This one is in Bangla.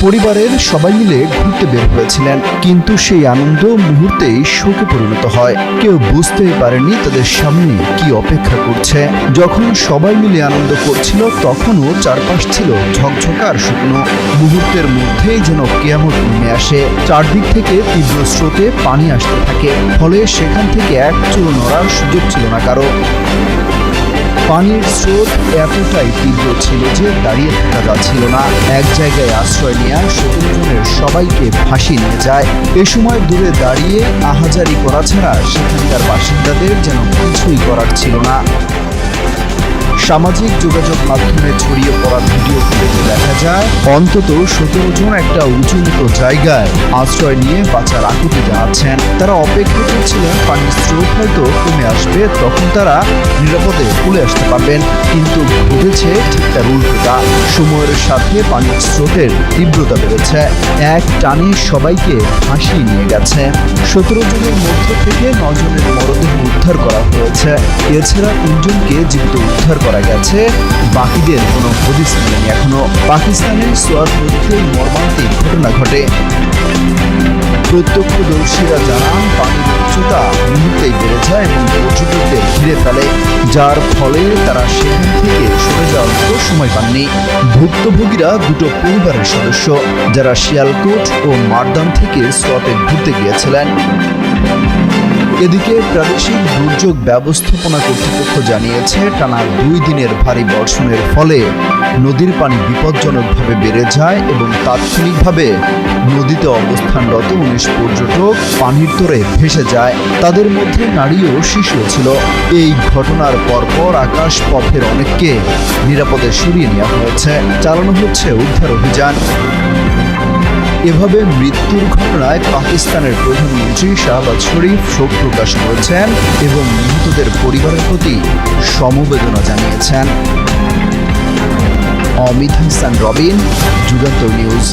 পরিবারের সবাই মিলে ঘুরতে বের হয়েছিলেন। কিন্তু সেই আনন্দ মুহূর্তেই শোকে পরিণত হয়। কেউ বুঝতেই পারেনি তাদের সামনে কি অপেক্ষা করছে। যখন সবাই মিলে আনন্দ করছিল, তখনও চারপাশ ছিল ঝকঝকার শুকনো। মুহূর্তের মধ্যেই যেন কেয়ামত নেমে আসে। চারদিক থেকে তীব্র স্রোতে পানি আসতে থাকে। ফলে সেখান থেকে এক চুলো নড়ার সুযোগ ছিল না কারও। পানির স্রোত এতটাই তীব্র ছিল যে দাঁড়িয়ে থাকা যাচ্ছিল না। এক জায়গায় আশ্রয় নেওয়া সতেরোজনের সবাইকে ভাসিয়ে নিয়ে যায়। এ সময় দূরে দাঁড়িয়ে আহাজারি করা ছাড়া সেখানকার বাসিন্দাদের যেন কিছুই করার ছিল না। সামাজিক যোগাযোগ মাধ্যমে ছড়িয়ে পড়া অন্তত সতেরো জন একটা উঁচুনিত জায়গায় আশ্রয় নিয়ে বাঁচার আকুতি জানাচ্ছেন। তারা অপেক্ষা করছিলেন, পানির স্রোত হয়তো কমে আসবে, তখন তারা নিরাপদে তুলে আসতে পারবেন। কিন্তু ঘটেছে ঠিক তার উল্টোটা। সময়ের সাথে পানির স্রোতের তীব্রতা বেড়েছে। এক টানে সবাইকে ভাসিয়ে নিয়ে গেছে। সতেরো জনের মধ্য থেকে নজনের মরদেহ উদ্ধার করা হয়েছে। এছাড়া তিনজনকে জীবিত উদ্ধার করা গেছে। বাকিদের কোনো হদিস মেলেনি এখনও। পাকিস্তানের সোয়াত নদীতে মর্মান্তিক ঘটনা ঘটে। প্রত্যক্ষদর্শীরা জানান, পানির উচ্চতা মুহূর্তেই বেড়ে যায় এবং পর্যটকদের ঘিরে ফেলে, যার ফলে তারা সেখান থেকে সরে যাওয়ার মতো সময় পাননি। ভুক্তভোগীরা দুটো পরিবারের সদস্য, যারা শিয়ালকোট ও মারদান থেকে সোয়াতে ঘুরতে গিয়েছিলেন। এদিকে প্রাদেশিক দুর্যোগ ব্যবস্থাপনা কর্তৃপক্ষ জানিয়েছে, টানা দুই দিনের ভারী বর্ষণের ফলে নদীর পানি বিপজ্জনকভাবে বেড়ে যায় এবং তাৎক্ষণিকভাবে নদীতে অবস্থানরত উনিশ পর্যটক পানির তোরে ভেসে যায়। তাদের মধ্যে নারী ও শিশুও ছিল। এই ঘটনার পরপর আকাশ পথের অনেককে নিরাপদে সরিয়ে নেওয়া হয়েছে। চালানো হচ্ছে উদ্ধার অভিযান। এভাবে মৃত্যুর ঘটনায় পাকিস্তানের প্রধানমন্ত্রী শাহবাজ শরীফ শোক প্রকাশ করেছেন এবং নিহতদের পরিবারের প্রতি সমবেদনা জানিয়েছেন। অমিত হাসান, রবিন, যুগান্তর নিউজ।